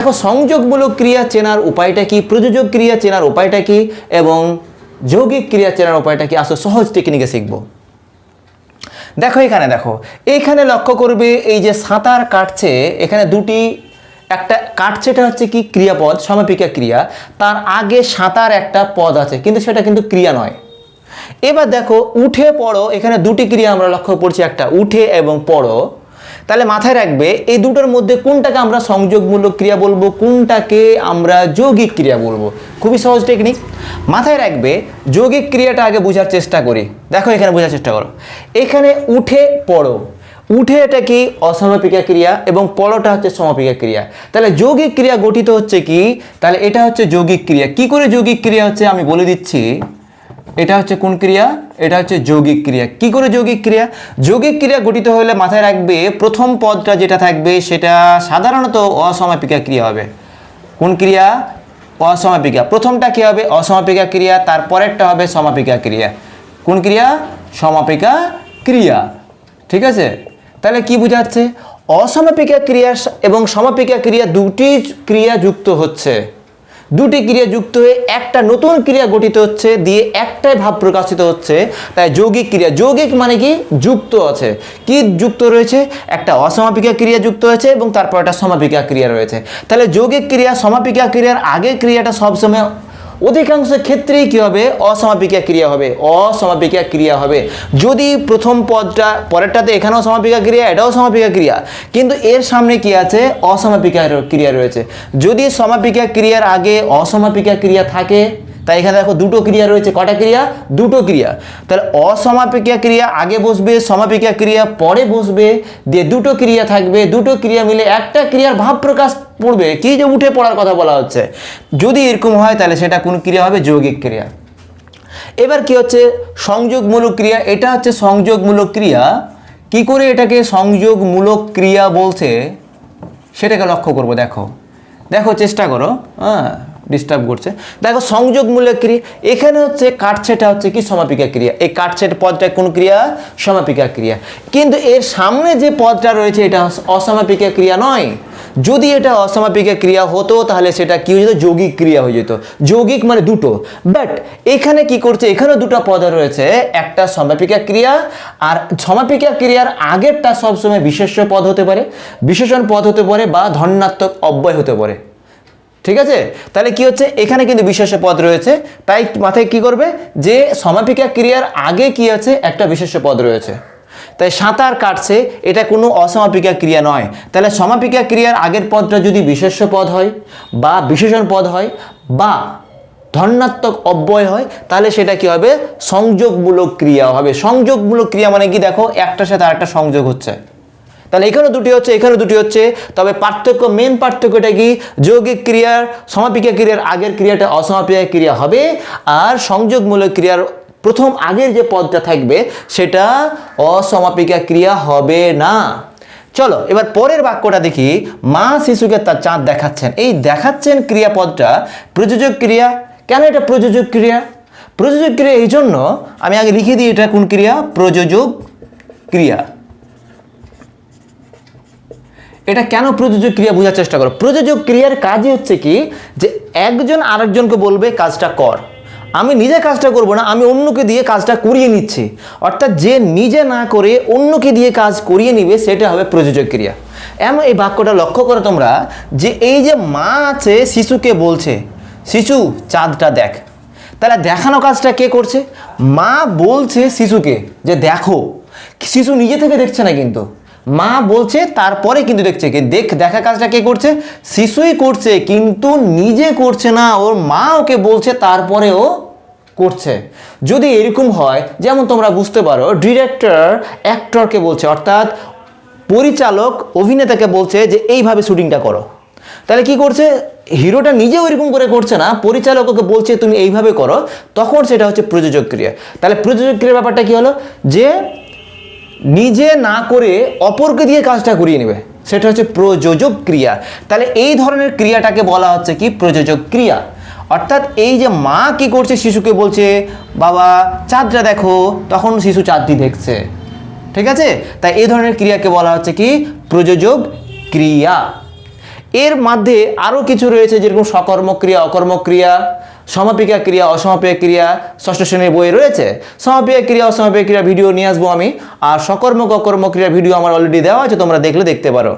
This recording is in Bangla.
দেখো, সংযোগমূলক ক্রিয়া চেনার উপায়টা কি? প্রযোজক ক্রিয়া চেনার উপায়টা কি? এবং যৌগিক ক্রিয়া চেনার উপায়টা কি? আসলে সহজ টেকনিকে শিখব। দেখো এখানে, দেখো। এইখানে লক্ষ্য করবে, এই যে সাঁতার কাটছে, এখানে দুটি, একটা কাটছেটা হচ্ছে কি? ক্রিয়াপদ, সমাপিকা ক্রিয়া। তার আগে সাঁতার একটা পদ আছে, কিন্তু সেটা কিন্তু ক্রিয়া নয়। এবার দেখো, উঠে পড়ো, এখানে দুটি ক্রিয়া আমরা লক্ষ্য করছি, একটা উঠে এবং পড়ো। তাহলে মাথায় রাখবে, এই দুটোর মধ্যে কোনটাকে আমরা সংযোগমূলক ক্রিয়া বলব, কোনটাকে আমরা যৌগিক ক্রিয়া বলব? খুবই সহজ টেকনিক মাথায় রাখবে, যৌগিক ক্রিয়াটা আগে বোঝার চেষ্টা করি। দেখো এখানে বোঝার চেষ্টা করো। এখানে উঠে পড়ো। উঠে এটা কি? অসমাপিকা ক্রিয়া এবং পড়োটা হচ্ছে সমাপিকা ক্রিয়া। তাহলে যৌগিক ক্রিয়া গঠিত হচ্ছে কি? তাহলে এটা হচ্ছে যৌগিক ক্রিয়া। কি করে যৌগিক ক্রিয়া হচ্ছে? আমি বলে দিচ্ছি। এটা হচ্ছে কোন ক্রিয়া? এটা হচ্ছে যৌগিক ক্রিয়া। কি করে যৌগিক ক্রিয়া? যৌগিক ক্রিয়া গঠিত হলে মাথায় রাখবে প্রথম পদটা যেটা থাকবে সেটা সাধারণত অসমাপিকা ক্রিয়া হবে। কোন ক্রিয়া? অসমাপিকা। প্রথমটা কি হবে? অসমাপিকা ক্রিয়া, তারপরেরটা হবে সমাপিকা ক্রিয়া। কোন ক্রিয়া? সমাপিকা ক্রিয়া। ঠিক আছে? তাহলে কি বোঝাচ্ছে? অসমাপিকা ক্রিয়া এবং সমাপিকা ক্রিয়া দুটি ক্রিয়া যুক্ত হচ্ছে। দুটি ক্রিয়া যুক্ত হয়ে একটা নতুন ক্রিয়া গঠিত হচ্ছে, দিয়ে একটাই ভাব প্রকাশিত হচ্ছে। তাই যৌগিক ক্রিয়া, যৌগিক মানে কি? যুক্ত আছে। কি যুক্ত রয়েছে? একটা অসমাপিকা ক্রিয়া যুক্ত হয়েছে এবং তারপর একটা সমাপিকা ক্রিয়া রয়েছে। তাহলে যৌগিক ক্রিয়া, সমাপিকা ক্রিয়ার আগে ক্রিয়াটা সবসময় অধিকাংশ ক্ষেত্রেই কী হবে? অসমাপিকা ক্রিয়া হবে। অসমাপিকা ক্রিয়া হবে। যদি প্রথম পদটা, পরেরটাতে এখানেও সমাপিকা ক্রিয়া, এটাও সমাপিকা ক্রিয়া। কিন্তু এর সামনে কি আছে? অসমাপিকা ক্রিয়া রয়েছে। যদি সমাপিকা ক্রিয়ার আগে অসমাপিকা ক্রিয়া থাকে তাই এখানে দেখো দুটো ক্রিয়া রয়েছে। কটা ক্রিয়া? দুটো ক্রিয়া। তাহলে অসমাপিকা ক্রিয়া আগে বসবে, সমাপিকা ক্রিয়া পরে বসবে, দিয়ে দুটো ক্রিয়া থাকবে, দুটো ক্রিয়া মিলে একটা ক্রিয়ার ভাব প্রকাশ পড়বে। কি যে উঠে পড়ার কথা বলা হচ্ছে। যদি এরকম হয়, তাহলে সেটা কোন ক্রিয়া হবে? যৌগিক ক্রিয়া। এবার কি হচ্ছে? সংযোগমূলক ক্রিয়া। এটা হচ্ছে সংযোগমূলক ক্রিয়া। কি করে এটাকে সংযোগমূলক ক্রিয়া বলছে? সেটাকে লক্ষ্য করব, দেখো। দেখো, চেষ্টা করো হ্যাঁ। ডিস্টার্ব করছে। দেখো সংযোগমূলক ক্রিয়া, এখানে হচ্ছে কাটছেটা হচ্ছে কি? সমাপিকা ক্রিয়া। এই কাটছেট পদটা কোন ক্রিয়া? সমাপিকা ক্রিয়া। কিন্তু এর সামনে যে পদটা রয়েছে, এটা অসমাপিকা ক্রিয়া নয়। যদি এটা অসমাপিকা ক্রিয়া হতো, তাহলে সেটা কি হয়ে যেত? যৌগিক ক্রিয়া হয়ে যেত। যৌগিক মানে দুটো। বাট এখানে কি করছে? এখানেও দুটো পদ রয়েছে। একটা সমাপিকা ক্রিয়া, আর সমাপিকা ক্রিয়ার আগেরটা সবসময় বিশেষ্য পদ হতে পারে। বিশেষণ পদ হতে পারে বা ধন্যাত্মক অব্যয় হতে পারে। ঠিক আছে? তাহলে কি হচ্ছে? এখানে কিন্তু বিশেষ পদ রয়েছে। তাই মাথায় কি করবে? যে সমাপিকা ক্রিয়ার আগে কি আছে? একটা বিশেষ পদ রয়েছে। তাই সাঁতার কাটছে, এটা কোনো অসমাপিকা ক্রিয়া নয়। তাহলে সমাপিকা ক্রিয়ার আগের পদটা যদি বিশেষ্য পদ হয়, বা বিশেষণ পদ হয়, বা ধন্যাত্মক অব্যয় হয়, তাহলে সেটা কি হবে? সংযোগমূলক ক্রিয়া হবে। সংযোগমূলক ক্রিয়া মানে কি? দেখো, একটার সাথে আরেকটা সংযোগ হচ্ছে। তাহলে এখানে দুটি হচ্ছে, এখানে দুটি হচ্ছে। তবে পার্থক্য মেন পার্থক্যটা কি? যৌগিক ক্রিয়ার সমাপিকা ক্রিয়ার আগের ক্রিয়াটা অসমাপিকা ক্রিয়া হবে। আর সংযোগমূলক ক্রিয়ার প্রথম আগের যে পদটা থাকবে, সেটা অসমাপিকা ক্রিয়া হবে না। চলো, এবার পরের বাক্যটা দেখি। মা শিশুকে তার চাঁদ দেখাচ্ছেন। এই দেখাচ্ছেন ক্রিয়াপদটা প্রযোজক ক্রিয়া। কেন এটা প্রযোজক ক্রিয়া? প্রযোজক ক্রিয়া এই জন্য আমি আগে লিখে দিই এটা কোন ক্রিয়া? প্রযোজক ক্রিয়া। এটা কেন প্রযোজক ক্রিয়া বোঝার চেষ্টা করো? প্রযোজক ক্রিয়ার কাজই হচ্ছে কি? যে একজন আরেকজনকে বলবে, কাজটা কর। আমি নিজে কাজটা করব না, আমি অন্যকে দিয়ে কাজটা করিয়ে নিচ্ছি। অর্থাৎ যে নিজে না করে অন্যকে দিয়ে কাজ করিয়ে নিবে, সেটা হবে প্রযোজক ক্রিয়া। এমন এই বাক্যটা লক্ষ্য করো তোমরা, যে এই যে মা আছে, শিশুকে বলছে, শিশু, চাঁদটা দেখ। তাহলে দেখানো কাজটা কে করছে? মা বলছে শিশুকে যে, দেখো। শিশু নিজে থেকে দেখছে না কিন্তু। মা বলছে, তারপরে কিন্তু দেখছে কি, দেখ, দেখা কাজটা কে করছে? শিশুই করছে, কিন্তু নিজে করছে না। ওর মা ওকে বলছে, তারপরে ও করছে। যদি এরকম হয়, যেমন তোমরা বুঝতে পারো, ডিরেক্টর, অ্যাক্টরকে বলছে, অর্থাৎ পরিচালক, অভিনেতাকে বলছে যে, এইভাবে শুটিংটা করো। তাহলে কি করছে? হিরোটা নিজে ওইরকম করে করছে না, পরিচালক ওকে বলছে, তুমি এইভাবে করো। তখন সেটা হচ্ছে প্রযোজক ক্রিয়া। তাহলে প্রযোজক ক্রিয়ার ব্যাপারটা কি হলো? যে নিজে না করে অপরকে দিয়ে কাজটা করিয়ে নেবে। সেটা হচ্ছে প্রযোজক ক্রিয়া। তাহলে এই ধরনের ক্রিয়াটাকে বলা হচ্ছে কি? প্রযোজক ক্রিয়া। অর্থাৎ এই যে মা কি করছে? শিশুকে বলছে, বাবা, চাঁদটা দেখো। তখন শিশু চাঁদটি দেখছে। ঠিক আছে? তাই এই ধরনের ক্রিয়াকে বলা হচ্ছে কি? প্রযোজক ক্রিয়া। এর মধ্যে আরও কিছু রয়েছে যেরকম সকর্মক ক্রিয়া অকর্মক ক্রিয়া সমাপিকা ক্রিয়া, অসমাপিকা ক্রিয়া ষষ্ঠ শ্রেণির বইয়ে রয়েছে। সমাপিকা ক্রিয়া, অসমাপিকা ক্রিয়া ভিডিও নিয়ে আসব আমি। আর সকর্মক অকর্ম ক্রিয়া ভিডিও আমার অলরেডি দেওয়া আছে, তোমরা দেখলে দেখতে পারো।